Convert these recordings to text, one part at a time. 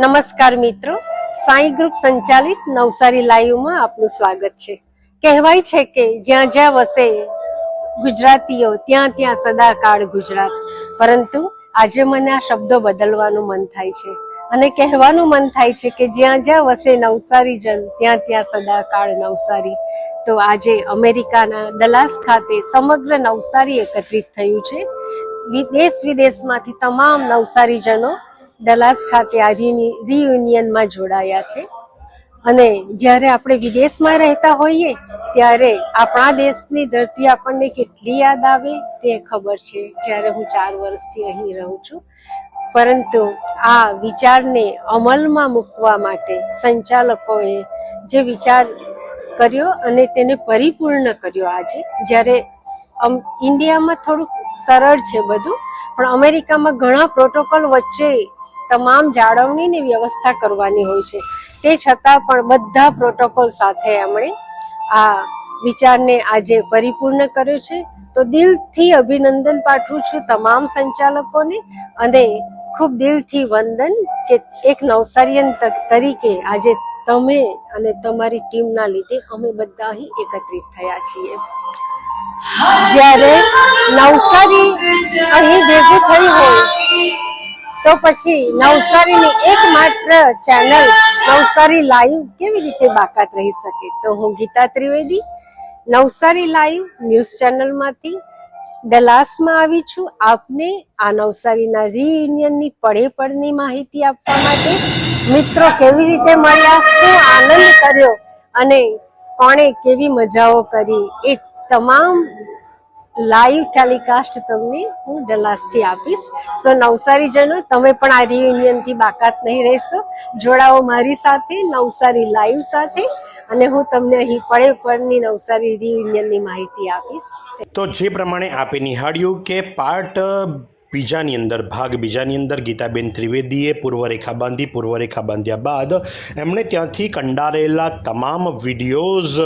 નમસ્કાર મિત્રો. સાંઈ ગ્રુપ સંચાલિત નવસારી લાઈવમાં આપનું સ્વાગત છે. કહેવાય છે કે જ્યાં જ્યાં વસે ગુજરાતીઓ, ત્યાં ત્યાં સદાકાળ ગુજરાત. પરંતુ આજે મને આ શબ્દો બદલવાનું મન થાય છે. અને કહેવાનું મન થાય છે કે જ્યાં જ્યાં વસે નવસારી જન, ત્યાં ત્યાં સદાકાળ નવસારી. તો આજે અમેરિકાના ડલાસ ખાતે સમગ્ર નવસારી એકત્રિત થયું છે. દેશ વિદેશમાંથી તમામ નવસારીજનો ડલાસ ખાતે આ રિયુનિયનમાં જોડાયા છે. અને જ્યારે આપણે વિદેશમાં રહેતા હોઈએ, ત્યારે આપણા દેશની ધરતી આપણને કેટલી યાદ આવે તે ખબર છે, જ્યારે હું ચાર વર્ષથી અહીં રહું છું. પરંતુ આ વિચારને અમલમાં મૂકવા માટે સંચાલકોએ જે વિચાર કર્યો અને તેને પરિપૂર્ણ કર્યો આજે, જ્યારે ઇન્ડિયામાં થોડુંક સરળ છે બધું, પણ અમેરિકામાં ઘણા પ્રોટોકોલ વચ્ચે તમામ જાળવણીની વ્યવસ્થા કરવાની હોય છે. તે છતાં પણ બધા પ્રોટોકોલ સાથે એમણે આ વિચારને આજે પરિપૂર્ણ કર્યો છે. તો દિલથી અભિનંદન પાઠવું છું તમામ સંચાલકોને અને ખૂબ દિલથી વંદન કે એક નવસારીયન તરીકે આજે તમે અને તમારી ટીમના લીધે અમે બધા અહીં એકત્રિત થયા છીએ. જ્યારે નવસારી અહીં ભેગું થયું હોય તો પછી નવસારીની એકમાત્ર ચેનલ નવસારી લાઈવ કેવી રીતે બાકાત રહી શકે? તો હું ગીતા ત્રિવેદી, નવસારી લાઈવ ન્યૂઝ ચેનલમાંથી ડલાસમાં આવી છું. આપને આ નવસારીના રીયુનિયનની પડે પડની માહિતી આપવા માટે મિત્રો કેવી રીતે મળ્યા? શું આનંદ કર્યો? અને કોણે કેવી મજાઓ કરી? એ તમામ લાઈવ ટેલિકાસ્ટ તમને હું ડલાસથી આપીશ. સો નવસારીજનો, તમે પણ આ રિયુનિયનથી બાકાત નહીં રહેશો. જોડાઓ મારી સાથે, નવસારી લાઈવ સાથે, અને હું તમને અહીં પડે પડની નવસારી રિયુનિયનની માહિતી આપીશ. તો જે પ્રમાણે આપે નિહાળ્યું કે પાર્ટ બીજાની અંદર ભાગ, બીજાની અંદર ગીતાબેન ત્રિવેદીએ પૂર્વ રેખા બાંધી, પૂર્વ રેખા બાંધ્યા બાદ એમણે ત્યાંથી કંડારેલા તમામ વિડીયોઝ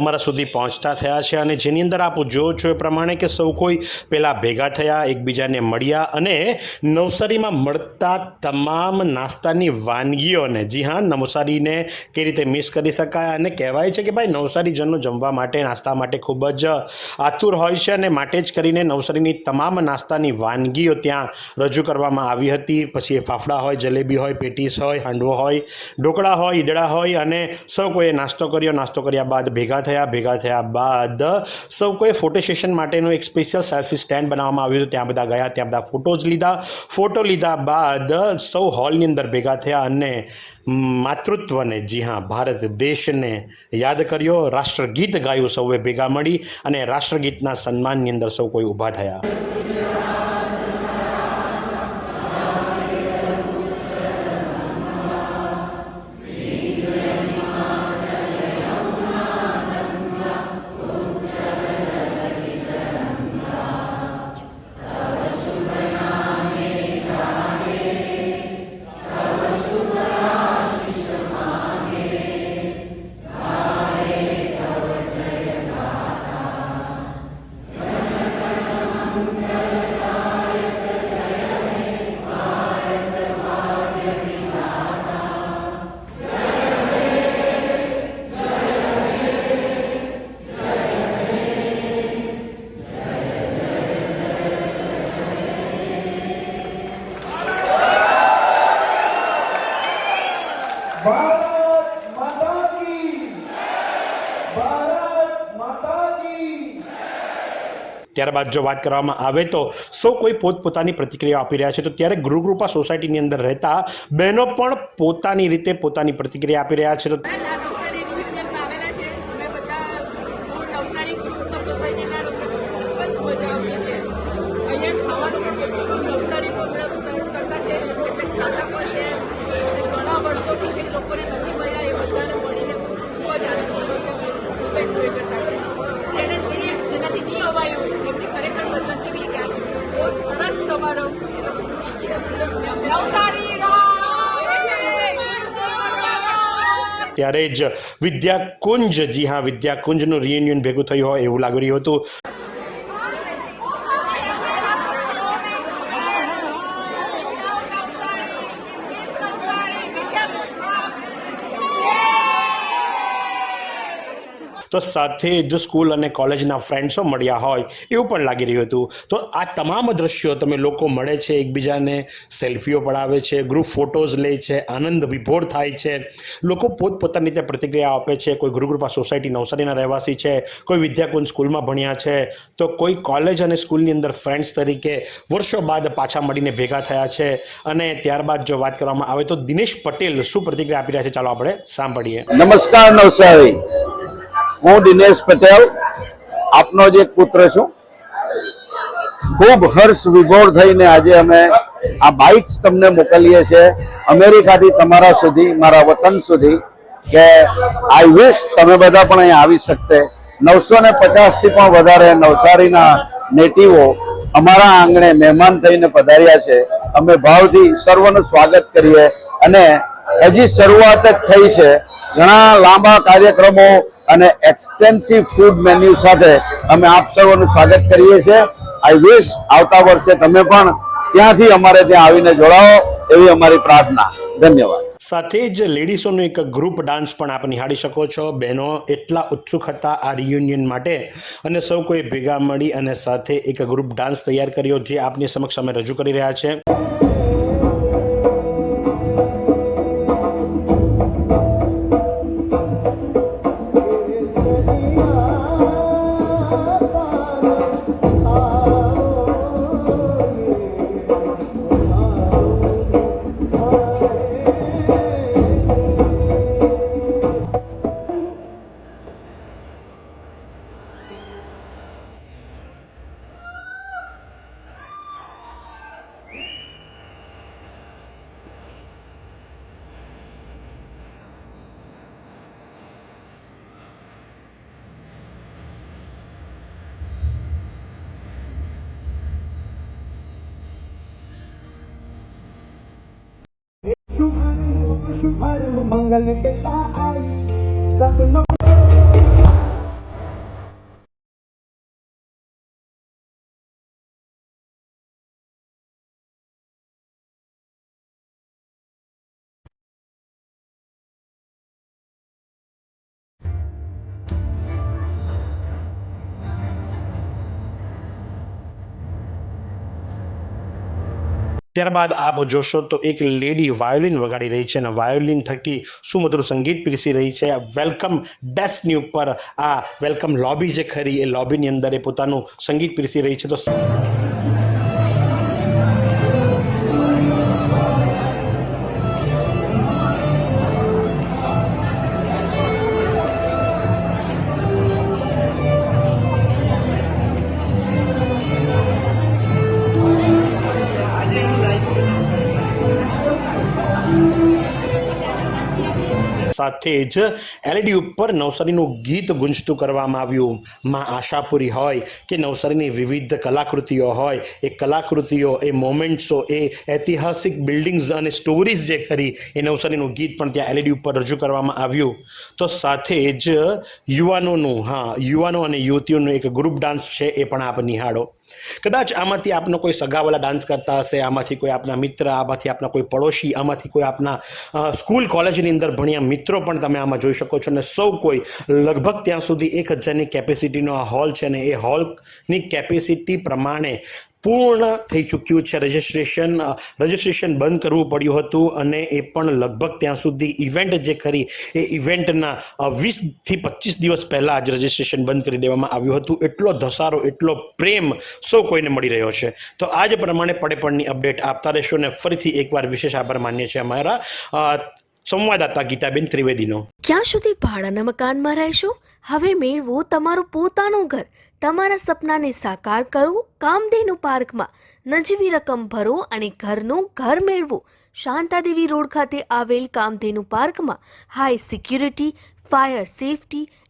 અમારા સુધી પહોંચતા થયા છે અને જેની અંદર આપ જો છો એ પ્રમાણે કે સૌ કોઈ પહેલાં ભેગા થયા, એકબીજાને મળ્યા અને નવસારીમાં મળતા તમામ નાસ્તાની વાનગીઓને, જી હા, નવસારીને કઈ રીતે મિસ કરી શકાય અને કહેવાય છે કે ભાઈ નવસારીજનો જમવા માટે, નાસ્તા માટે ખૂબ જ આતુર હોય છે અને માટે જ કરીને નવસારીની તમામ નાસ્તાની વાનગીઓ ત્યાં રજૂ કરવામાં આવી હતી. પછી એ ફાફડા હોય, જલેબી હોય, પેટીસ હોય, હાંડવો હોય, ઢોકળા હોય, ઈદડા હોય અને સૌ કોઈએ નાસ્તો કર્યો. નાસ્તો કર્યા બાદ ભેગા થયા. ભેગા થયા બાદ સૌ કોઈએ ફોટો સેશન માટેનું એક સ્પેશિયલ સેલ્ફી સ્ટેન્ડ બનાવવામાં આવ્યું હતું. ત્યાં બધા ગયા, ત્યાં બધા ફોટોઝ લીધા. ફોટો લીધા બાદ સૌ હોલની અંદર ભેગા થયા અને માતૃત્વને, જી હા, ભારત દેશને યાદ કર્યો. રાષ્ટ્રગીત ગાયું સૌએ ભેગા મળી અને રાષ્ટ્રગીતના સન્માનની અંદર સૌ કોઈ ઊભા થયા. ત્યારબાદ જો વાત કરવામાં આવે તો સૌ કોઈ પોતપોતાની પ્રતિક્રિયા આપી રહ્યા છે, તો ત્યારે ગૃહકૃપા સોસાયટીની અંદર રહેતા બહેનો પણ પોતાની રીતે પોતાની પ્રતિક્રિયા આપી રહ્યા છે. તો ત્યારે જ વિદ્યાકુંજ જી હા વિદ્યાકુંજનું રિયુનિયન ભેગું થયું હોય એવું લાગી રહ્યું હતું નવસારી તો સાથે જ સ્કૂલ અને કોલેજના ફ્રેન્ડ્સો મળ્યા હોય, એવું પણ લાગી રહ્યું હતું. તો આ તમામ દ્રશ્યો તમે લોકો મળે છે, એકબીજાને સેલ્ફીઓ પડાવે છે ગ્રુપ ફોટોઝ લે છે, આનંદ વિભોર થાય છે. લોકો પોતપોતાની રીતે પ્રતિક્રિયા આપે છે, કોઈ ગુરુકૃપા સોસાયટી નવસારીના રહેવાસી છે, કોઈ વિદ્યાકુંજ સ્કૂલમાં ભણ્યા છે, તો કોઈ કોલેજ અને સ્કૂલની અંદર ફ્રેન્ડ્સ તરીકે વર્ષો બાદ પાછા મળીને ભેગા થયા છે. અને ત્યારબાદ જો વાત કરવામાં આવે તો દિનેશ પટેલ શું પ્રતિક્રિયા આપી રહ્યા છે, ચાલો આપણે સાંભળીએ. નમસ્કાર નવસારી. હું દિનેશ પટેલ, આપનો જ એક પુત્ર છું. ખૂબ હર્ષ વિભોર થઈને આજે અમે આ બાઇક્સ તમને મોકલીએ છીએ. અમેરિકાથી તમારા સુધી, મારા વતન સુધી કે આઈ વિશ તમે બધા પણ અહીંયા આવી શકતે. નવસો ને પચાસથી પણ વધારે નવસારીના નેટિવો અમારા આંગણે મહેમાન થઈને પધાર્યા છે. અમે ભાવથી સર્વનું સ્વાગત કરીએ અને હજી શરૂઆત જ થઈ છે. ઘણા લાંબા કાર્યક્રમો અને એક્સટેન્સિવ ફૂડ મેન્યુ સાથે અમે આપ સૌનું સ્વાગત કરીએ છીએ. આઈ વિશ આવતા વર્ષે તમે પણ ત્યાંથી અમારે ત્યાં આવીને જોડાઓ એવી અમારી પ્રાર્થના. ધન્યવાદ. સાથે જ લેડીઝોનો એક ગ્રુપ ડાન્સ પણ આપ નિહાળી શકો છો. બહેનો એટલા ઉત્સુક હતા આ રિયુનિયન માટે અને સૌ કોઈ ભેગા મળી અને સાથે એક ગ્રુપ ડાન્સ તૈયાર કર્યો જે આપની સમક્ષ અમે રજૂ કરી રહ્યા છે Para manggal na kasaan Sa akin ત્યારબાદ આપ જોશો તો એક લેડી વાયોલિન વગાડી રહી છે અને વાયોલિન થકી સુમધુર સંગીત પીરસી રહી છે. વેલકમ ડેસ્કની ઉપર આ વેલકમ લોબી જે ખરી એ લોબીની અંદર એ પોતાનું સંગીત પીરસી રહી છે. તો સાથે જ એલઈડી ઉપર નવસારીનું ગીત ગુંજતું કરવામાં આવ્યું. માં આશાપુરી હોય કે નવસારીની વિવિધ કલાકૃતિઓ હોય, એ કલાકૃતિઓ, એ મોમેન્ટ્સો, એ ઐતિહાસિક બિલ્ડિંગ્સ અને સ્ટોરીઝ જે ખરી, એ નવસારીનું ગીત પણ ત્યાં એલઈડી ઉપર રજૂ કરવામાં આવ્યું. તો સાથે જ યુવાનોનું, હા, યુવાનો અને યુવતીઓનું એક ગ્રુપ ડાન્સ છે, એ પણ આપ નિહાળો. કદાચ આમાંથી આપનો કોઈ સગાવાલા ડાન્સ કરતા હશે, આમાંથી કોઈ આપના મિત્ર, આમાંથી આપના કોઈ પડોશી, આમાંથી કોઈ આપના સ્કૂલ કોલેજની અંદર ભણ્યા મિત્રો પણ તમે આમાં જોઈ શકો છો અને સૌ કોઈ લગભગ ત્યાં સુધી એક હજારની કેપેસિટીનો આ હોલ છે અને એ હોલની કેપેસિટી પ્રમાણે પૂર્ણ થઈ ચૂક્યું છે. રજિસ્ટ્રેશન રજિસ્ટ્રેશન બંધ કરવું પડ્યું હતું અને એ પણ લગભગ ત્યાં સુધી ઇવેન્ટ જે ખરી એ ઇવેન્ટના વીસથી પચીસ દિવસ પહેલાં જ રજિસ્ટ્રેશન બંધ કરી દેવામાં આવ્યું હતું. એટલો ધસારો, એટલો પ્રેમ સૌ કોઈને મળી રહ્યો છે. તો આજ પ્રમાણે પડે પડની અપડેટ આપતા રહેશો અને ફરીથી એકવાર વિશેષ આભાર માનીએ છીએ અમારા. સંવાદદાતા ગીતાબેન ત્રિવેદીનો. ક્યાં સુધી ભાડાના મકાનમાં રહેશો? હવે મેળવો તમારું પોતાનું ઘર. તમારા સપનાને સાકાર કરો. કામધેનુ પાર્કમાં નજીવી રકમ ભરો અને ઘરનું ઘર મેળવો. શાંતાદેવી રોડ ખાતે આવેલ કામધેનુ પાર્કમાં high security fire safety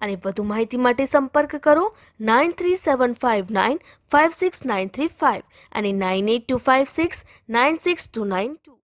અને વધુ માહિતી માટે સંપર્ક કરો nine three seven five nine five six nine three five અને nine eight two five six nine six two nine two